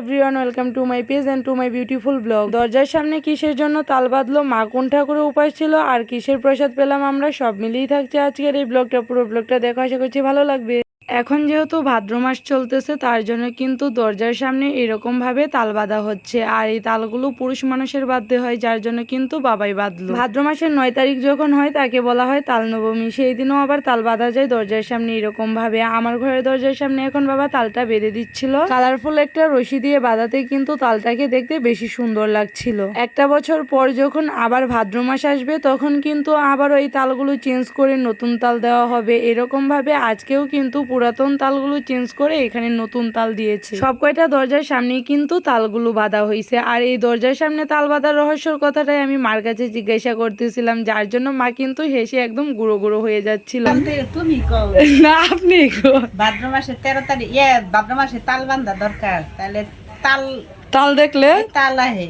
Everyone welcome to my page and to my beautiful blog দরজার সামনে কিসের জন্য তাল বাঁধলো? মা কোন ঠাকুরের উপাস ছিল? আর কিসের প্রসাদ পেলাম আমরা? সব মিলিয়েই থাকছে আজকের এই ব্লগটা পুরো ব্লগটা দেখো, আশা করছি ভালো লাগবে। এখন যেহেতু ভাদ্র মাস চলতেছে, তার জন্য কিন্তু দরজার সামনে এরকম ভাবে তাল বাঁধা হচ্ছে। আর এই তালগুলো পুরুষ মানুষের বাঁধতে হয়, যার জন্য কিন্তু বাবাই বাঁধলো। ভাদ্র মাসের নয় তারিখ যখন হয়, তাকে বলা হয় তাল নবমী। সেই দিনও আবার তাল বাঁধা যায় দরজার সামনে এরকম ভাবে আমার ঘরের দরজার সামনে এখন বাবা তালটা বেঁধে দিচ্ছিল। কালারফুল একটা রশি দিয়ে বাঁধাতে কিন্তু তালটাকে দেখতে বেশি সুন্দর লাগছিল। একটা বছর পর যখন আবার ভাদ্র মাস আসবে, তখন কিন্তু আবার ওই তালগুলো চেঞ্জ করে নতুন তাল দেওয়া হবে। এরকম ভাবে আজকেও কিন্তু পুরাতন তালগুলো চেঞ্জ করে এখানে নতুন তাল দিয়েছে। সব কয়টা দরজার সামনেই কিন্তু তালগুলো বাঁধা হয়েছে আর এই দরজার সামনে তাল বাঁধার রহস্যর কথাটাই আমি মার কাছে জিজ্ঞাসা করতেছিলাম যার জন্য মা কিন্তু হেসে একদম গুঁড়ো গুঁড়ো হয়ে যাচ্ছিল। তুমি না আপনি। ভাদ্র মাসে তেরো তারিখ ইয়ে ভাদ্র মাসে তাল বান্ধা দরকার। তাহলে তাল তাল দেখলে তাল আহে।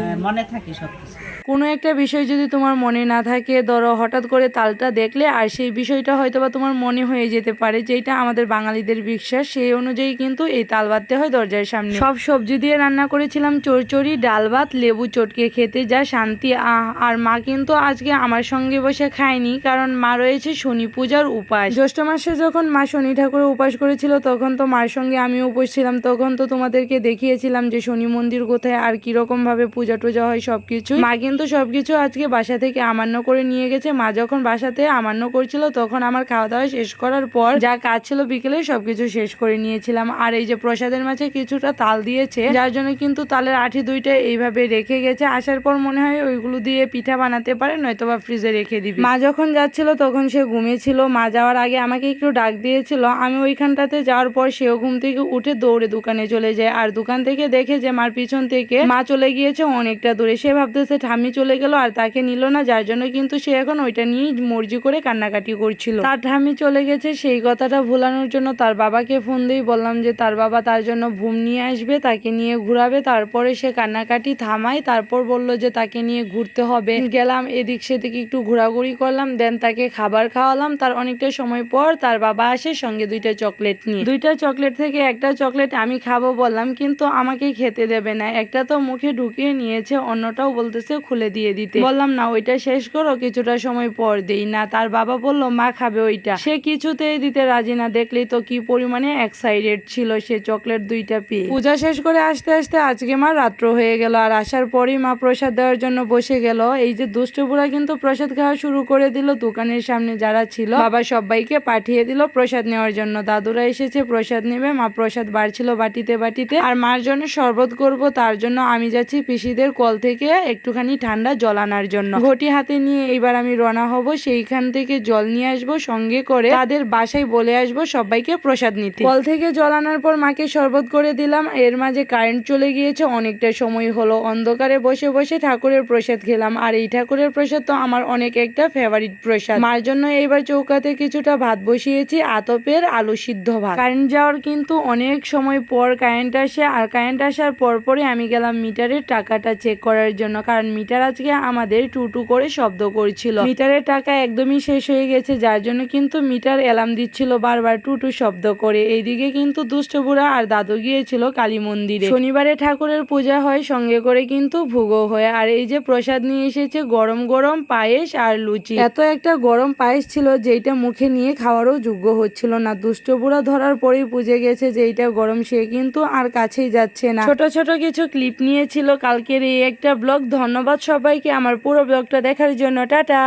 হ্যাঁ, মনে থাকে সব কিছু কোনো একটা বিষয় যদি তোমার মনে না থাকে, ধরো হঠাৎ করে তালটা দেখলে আর সেই বিষয়টা হয়তো বা তোমার মনে হয়ে যেতে পারে যেটা আমাদের বাঙালিদের বিশ্বাস, সেই অনুযায়ী কিন্তু এই তাল বাঁধতে হয় দরজার সামনে। সব সবজি দিয়ে রান্না করেছিলাম, চড়চড়ি, ডাল ভাত, লেবু, চটকে খেতে যা শান্তি, আহ, আর মা কিন্তু আজকে আমার সঙ্গে বসে খায়নি, কারণ মা রয়েছে শনি পূজার উপাস। জ্যৈষ্ঠ মাসে যখন মা শনি ঠাকুরের উপাস করেছিল, তখন তো মার সঙ্গে আমিও উপোস ছিলাম তখন তো তোমাদেরকে দেখিয়েছিলাম যে শনি মন্দির কোথায়, আর কীরকম ভাবে পূজা টুজা হয় সবকিছু মা কিন্তু সবকিছু আজকে বাসা থেকে আমান্য করে নিয়ে গেছে। মা যখন বাসাতে আমান্য করছিল, তখন আমার খাওয়া দাওয়া শেষ করার পর যা কাজ ছিল বিকেলে সবকিছু শেষ করে নিয়েছিলাম। আর এই যে প্রসাদের মাঝে কিছুটা তাল দিয়েছে, যার জন্য কিন্তু তালের আঠি দুইটা এইভাবে রেখে গেছে। আসার পর মনে হয় ওইগুলো দিয়ে পিঠা বানাতে পারে নয়তো বা ফ্রিজে রেখে দিবি। মা যখন যাচ্ছিল, তখন সে ঘুমিয়েছিল। মা যাওয়ার আগে আমাকে একটু ডাক দিয়েছিল। আমি ওইখানটাতে যাওয়ার পর সেও ঘুম থেকে উঠে দৌড়ে দোকানে চলে যায়। আর দোকান থেকে দেখে যে মার পিছন থেকে মা চলে গিয়েছে, অনেকটা দূরে। সে ভাবতেছে ঠাম্মি চলে গেল আর তাকে নিল না, যার জন্য কিন্তু সে এখন ওইটা নিয়েই মর্জি করে কান্নাকাটি করছিল। তার ঠাম্মি চলে গেছে, সেই কথাটা ভুলানোর জন্য তার বাবাকে ফোন দিয়ে বললাম যে, তার বাবা তার জন্য ঘুম নিয়ে আসবে, তাকে নিয়ে ঘুরাবে, তারপরে সে কান্নাকাটি থামায়, তারপর বলল যে, তাকে নিয়ে ঘুরতে হবে। গেলাম, এদিক সেদিকে একটু ঘোরাঘুরি করলাম দেন তাকে খাবার খাওয়ালাম। তার অনেকটা সময় পর তার বাবা আসে, সঙ্গে দুইটা চকলেট নিয়ে। দুইটা চকলেট থেকে একটা চকলেট আমি খাব বললাম, কিন্তু আমাকে খেতে দেবে না। একটা তো মুখে ঢুকিয়ে নিয়েছে, অন্যটাও বলতেছে খুলে দিয়ে দিতে। বললাম, না, ওইটা শেষ করো, কিছুটা সময় পর দেই। না, তার বাবা বলল, মা খাবে ওইটা। সে কিছুতেই দিতে রাজি না। দেখলেই তো কি পরিমাণে এক্সাইটেড ছিল সে চকলেট দুইটা পেয়ে। পূজা শেষ করে আসতে আসতে আজকে মা রাত্র হয়ে গেল আর আসার পরেই মা প্রসাদ দেওয়ার জন্য বসে গেল। এই যে দুষ্ট বুড়া কিন্তু প্রসাদ খাওয়া শুরু করে দিল দোকানের সামনে যারা ছিল। বাবা সবাইকে পাঠিয়ে দিল প্রসাদ নেওয়ার জন্য। দাদুরা এসেছে, প্রসাদ নেবে। মা প্রসাদ বাড়ছিল বাটিতে বাটিতে। আর মার জন্য শরবত করব, তার জন্য আমি যাচ্ছি পিসিদের কল থেকে। একটুখানি ঠান্ডা জল আনার জন্য। ঘটি হাতে নিয়ে এবার আমি রওনা হব, সেইখান থেকে জল নিয়ে আসব, সঙ্গে করে তাদের বাসায় বলে আসব, সবাইকে প্রসাদ নিতে। কল থেকে জল আনার পর মাকে শরবত করে দিলাম, এর মাঝে কারেন্ট চলে গিয়েছে, অনেকটা সময় হলো। অন্ধকারে বসে বসে ঠাকুরের প্রসাদ খেলাম, আর এই ঠাকুরের প্রসাদ তো আমার অনেক একটা ফেভারিট প্রসাদ। মার জন্য এইবার চৌকাতে কিছুটা ভাত বসিয়েছি, আতপের আলু সিদ্ধ ভাত। কারেন্ট যাওয়ার কিন্তু অনেক সময় পর কারেন্ট আসে, আর কারেন্ট আসার পর পরে আমি গেলাম মিটারের টাকাটা চেক করার জন্য, কারণ মিটার আজকে আমাদের টুটু করে শব্দ করছিল। মিটারের টাকা একদমই শেষ হয়ে গেছে, যার জন্য কিন্তু মিটার অ্যালার্ম দিচ্ছিল বারবার টুটু শব্দ করে। এইদিকে কিন্তু দুষ্ট বুড়া আর দাদু গিয়েছিল কালী মন্দিরে। শনিবারে ঠাকুরের পূজা হয়, সঙ্গে করে কিন্তু ভোগও হয়। আর এই যে প্রসাদ নিয়ে এসেছে গরম গরম পায়েস আর লুচি। এত একটা গরম পায়েস ছিল যেটা মুখে নিয়ে খাওয়ারও যোগ্য হচ্ছিল না। দুষ্ট বুড়া ধরার পরেই পুজে গেছে যে এইটা গরম, সে কিন্তু আর কাছেই যাচ্ছে না। ছোট ছোট কিছু ক্লিপ নিয়েছিল। কালকের এই একটা ব্লগ, ধন্যবাদ সবাইকে আমার পুরো ব্লগটা দেখার জন্য টাটা।